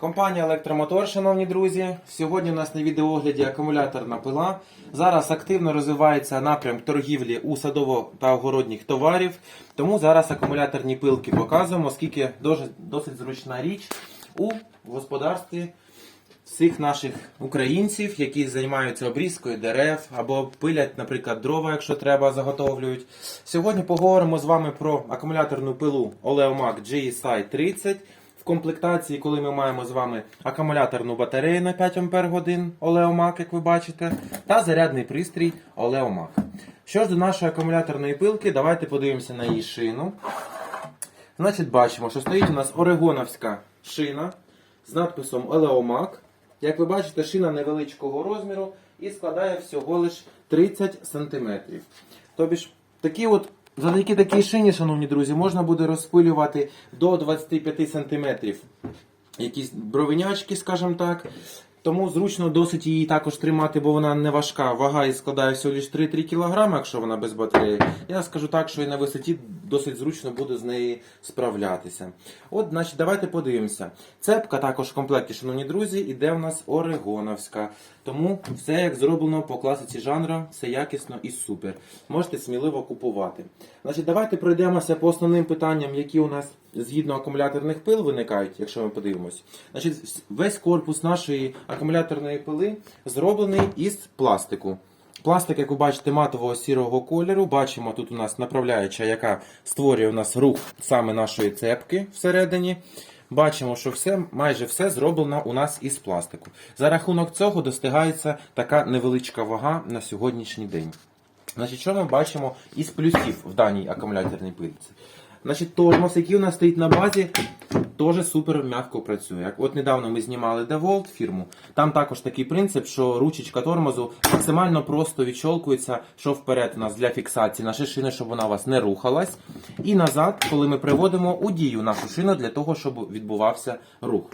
Компанія Електромотор, шановні друзі. Сьогодні у нас на відеоогляді акумуляторна пила. Зараз активно розвивається напрям торгівлі у садово- та огородніх товарів. Тому зараз акумуляторні пилки показуємо, оскільки досить, зручна річ у господарстві всіх наших українців, які займаються обрізкою дерев або пилять, наприклад, дрова, якщо треба, заготовлюють. Сьогодні поговоримо з вами про акумуляторну пилу Oleomac GSI 30 в комплектації, коли ми маємо з вами акумуляторну батарею на 5 Ах Oleomac, як ви бачите, та зарядний пристрій Oleomac. Що ж до нашої акумуляторної пилки, давайте подивимося на її шину. Значить, бачимо, що стоїть у нас орегоновська шина з надписом Eleomac. Як ви бачите, шина невеличкого розміру і складає всього лиш 30 см. Тобі такі от, завдяки такій шині, шановні друзі, можна буде розпилювати до 25 см якісь бровинячки, скажімо так. Тому зручно досить її також тримати, бо вона не важка. Вага і складає всього лише 3-3 кг, якщо вона без батареї. Я скажу так, що і на висоті досить зручно буде з неї справлятися. От, значить, давайте подивимося. Цепка також в комплекті, шановні друзі, іде у нас орегоновська. Тому все як зроблено по класиці жанру, все якісно і супер. Можете сміливо купувати. Значить, давайте пройдемося по основним питанням, які у нас згідно акумуляторних пил виникають, якщо ми подивимось. Значить, весь корпус нашої пили зроблений із пластику. Пластик, як ви бачите, матового сірого кольору. Бачимо, тут у нас направляюча, яка створює у нас рух саме нашої цепки всередині. Бачимо, що все, майже все зроблено у нас із пластику. За рахунок цього достигається така невеличка вага на сьогоднішній день. Значить, що ми бачимо із плюсів в даній акумуляторній пильці? Значить, тормоз, який у нас стоїть на базі, теж супер м'яко працює. Як От недавно ми знімали DeWalt фірму. Там також такий принцип, що ручечка тормозу максимально просто відщолкується, що вперед у нас для фіксації нашої шини, щоб вона у вас не рухалась. І назад, коли ми приводимо у дію нашу шину для того, щоб відбувався рух.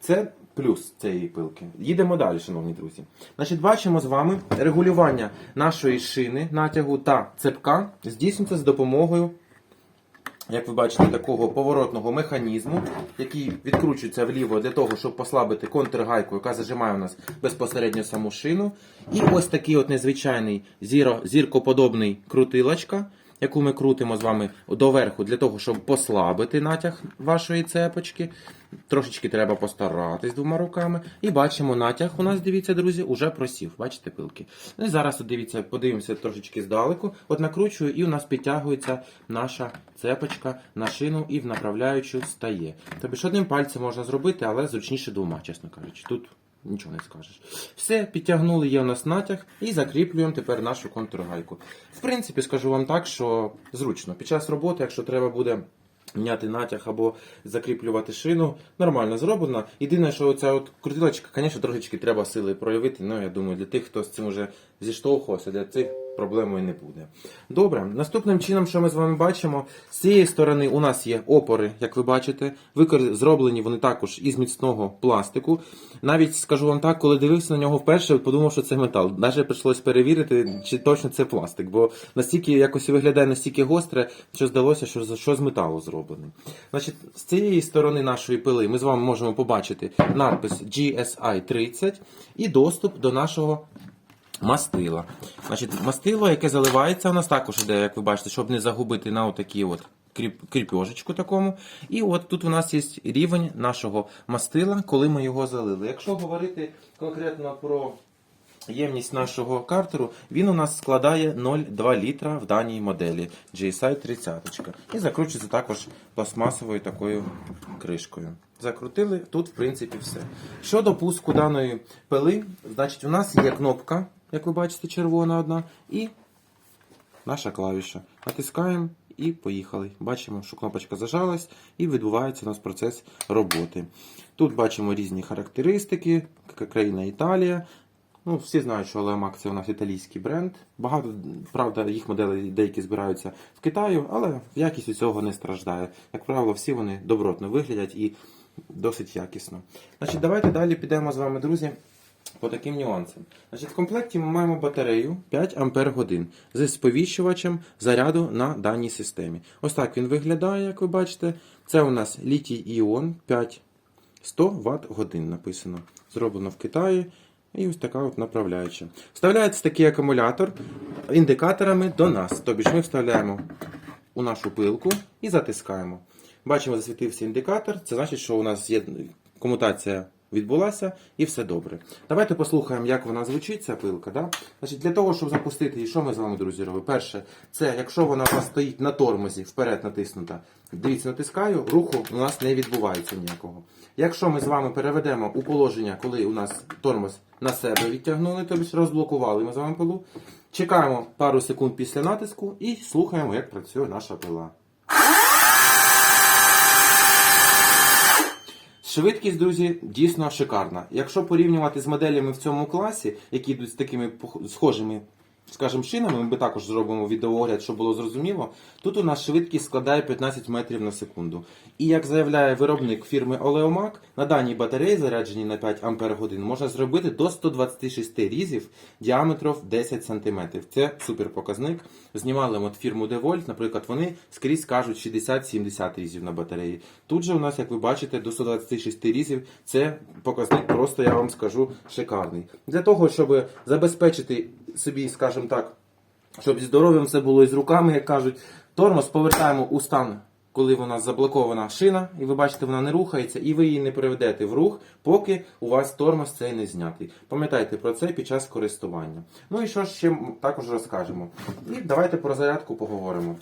Це плюс цієї пилки. Їдемо далі, шановні друзі. Значить, бачимо з вами регулювання нашої шини, натягу та цепка здійснюється з допомогою як ви бачите, такого поворотного механізму, який відкручується вліво для того, щоб послабити контргайку, яка зажимає у нас безпосередньо саму шину. І ось такий от незвичайний зіро, зіркоподобний крутилочка, яку ми крутимо з вами доверху для того, щоб послабити натяг вашої цепочки. Трошечки треба постаратись двома руками. І бачимо, натяг у нас, дивіться, друзі, уже просів. Бачите пилки? Ну і зараз дивіться, подивимося трошечки здалеку. От накручую, і у нас підтягується наша цепочка на шину і в направляючу стає. Тобі ж одним пальцем можна зробити, але зручніше двома, чесно кажучи. Тут нічого не скажеш. Все, підтягнули, є у нас натяг, і закріплюємо тепер нашу контргайку. В принципі, скажу вам так, що зручно. Під час роботи, якщо треба буде. Міняти натяг або закріплювати шину. Нормально зроблено. Єдине, що оця от крутилочка, звісно, трошечки треба сили проявити. Ну, я думаю, для тих, хто з цим вже зіштовхувався, для цих проблемою не буде. Добре, наступним чином, що ми з вами бачимо, з цієї сторони у нас є опори, як ви бачите, зроблені вони також із міцного пластику. Навіть скажу вам так, коли дивився на нього вперше, подумав, що це метал. Навіть прийшлось перевірити, чи точно це пластик, бо настільки якось виглядає настільки гостре, що здалося, що, що з металу зроблений. Значить, з цієї сторони нашої пили ми з вами можемо побачити надпис GSI 30 і доступ до нашого мастила. Значить, мастило, яке заливається, у нас також іде, як ви бачите, щоб не загубити на отакій от кріп, такому. І от тут у нас є рівень нашого мастила, коли ми його залили. Якщо говорити конкретно про ємність нашого картеру, він у нас складає 0,2 літра в даній моделі GSI 30. І закручується також пластмасовою такою кришкою. Закрутили, тут в принципі все. Щодо пуску даної пили, значить у нас є кнопка, як ви бачите, червона одна, і наша клавіша. Натискаємо і поїхали. Бачимо, що кнопочка зажалась і відбувається у нас процес роботи. Тут бачимо різні характеристики, країна Італія. Ну, всі знають, що Leomac це у нас італійський бренд. Багато, правда, їх моделей деякі збираються в Китаю, але якість від цього не страждає. Як правило, всі вони добротно виглядять і досить якісно. Значить, давайте далі підемо з вами, друзі, по таким нюансам. Значить, в комплекті ми маємо батарею 5 Ампер годин з сповіщувачем заряду на даній системі. Ось так він виглядає, як ви бачите. Це у нас літій іон 5 100 Вт годин написано. Зроблено в Китаї. І ось така от направляюча. Вставляється такий акумулятор індикаторами до нас. Тобі ж ми вставляємо у нашу пилку і затискаємо. Бачимо, засвітився індикатор. Це значить, що у нас є комутація відбулася і все добре. Давайте послухаємо, як вона звучить, ця пилка. Да? Значить, для того, щоб запустити її, що ми з вами, друзі, робимо? Перше, це якщо вона у вас стоїть на тормозі, вперед натиснута. Дивіться, натискаю, руху у нас не відбувається ніякого. Якщо ми з вами переведемо у положення, коли у нас тормоз на себе відтягнули, тобто розблокували ми з вами пилу, чекаємо пару секунд після натиску і слухаємо, як працює наша пила. Швидкість, друзі, дійсно шикарна. Якщо порівнювати з моделями в цьому класі, які йдуть з такими схожими, скажімо, шинами, ми також зробимо відеоогляд, щоб було зрозуміло. Тут у нас швидкість складає 15 метрів на секунду. І як заявляє виробник фірми Oleomac, на даній батареї, зарядженій на 5 Ампер можна зробити до 126 різів діаметром 10 см. Це супер показник. Знімали от фірму DeWalt, наприклад, вони скрізь кажуть 60-70 різів на батареї. Тут же у нас, як ви бачите, до 126 різів це показник просто, я вам скажу, шикарний. Для того, щоб забезпечити собі, скажімо так, щоб зі здоров'ям все було і з руками, як кажуть, тормоз повертаємо у стан, коли вона заблокована шина, і ви бачите, вона не рухається, і ви її не приведете в рух, поки у вас тормоз цей не знятий. Пам'ятайте про це під час користування. Ну і що ще також розкажемо. І давайте про зарядку поговоримо.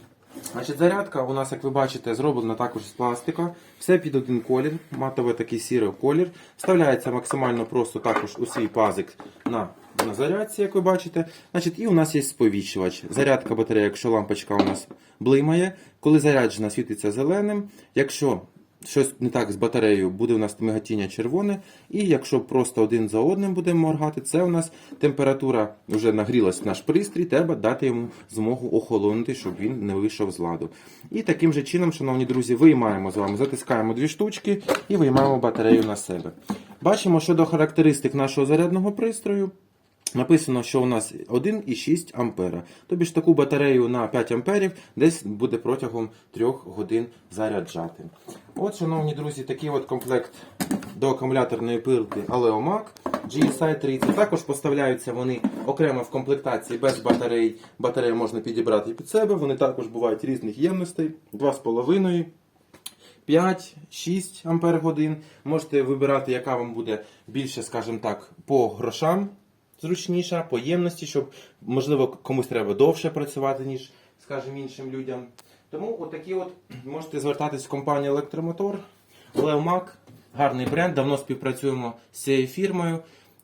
Значить, зарядка у нас, як ви бачите, зроблена також з пластика. Все під один колір, матовий такий сірий колір. Вставляється максимально просто також у свій пазик на, на зарядці, як ви бачите. Значить, і у нас є сповіщувач. Зарядка батареї, якщо лампочка у нас блимає, коли заряджена, світиться зеленим. Якщо щось не так з батареєю, буде у нас мигатіння червоне. І якщо просто один за одним будемо моргати, це у нас температура вже нагрілась наш пристрій, треба дати йому змогу охолонути, щоб він не вийшов з ладу. І таким же чином, шановні друзі, виймаємо з вами, затискаємо дві штучки і виймаємо батарею на себе. Бачимо, що до характеристик нашого зарядного пристрою. Написано, що у нас 1,6 ампера. Тобі ж таку батарею на 5 амперів десь буде протягом 3 годин заряджати. От, шановні друзі, такий от комплект до акумуляторної пилки Aleomac GSI 30. Також поставляються вони окремо в комплектації без батарей. Батарею можна підібрати під себе. Вони також бувають різних ємностей 2,5. 5-6 ампер годин. Можете вибирати, яка вам буде більше, скажімо так, по грошам зручніша, по ємності, щоб, можливо, комусь треба довше працювати, ніж, скажімо, іншим людям. Тому отакі от можете звертатись в компанію Електромотор, Леомак, гарний бренд, давно співпрацюємо з цією фірмою.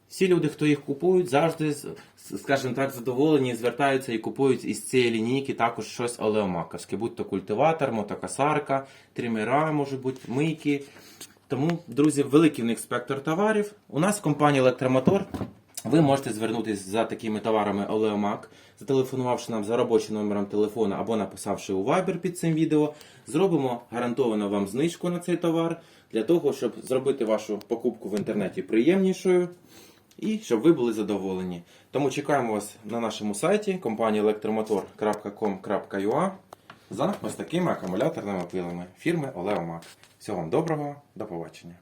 Всі люди, хто їх купують, завжди, скажімо так, задоволені, звертаються і купують із цієї лінійки також щось олеомаковське, будь то культиватор, мотокосарка, тримера, може бути, мийки. Тому, друзі, великий в них спектр товарів. У нас в компанії Електромотор ви можете звернутися за такими товарами Олеомак, зателефонувавши нам за робочим номером телефона або написавши у Viber під цим відео. Зробимо гарантовано вам знижку на цей товар для того, щоб зробити вашу покупку в інтернеті приємнішою і щоб ви були задоволені. Тому чекаємо вас на нашому сайті компанії elektromotor.com.ua за ось такими акумуляторними пилами фірми Олеомак. Всього вам доброго, до побачення.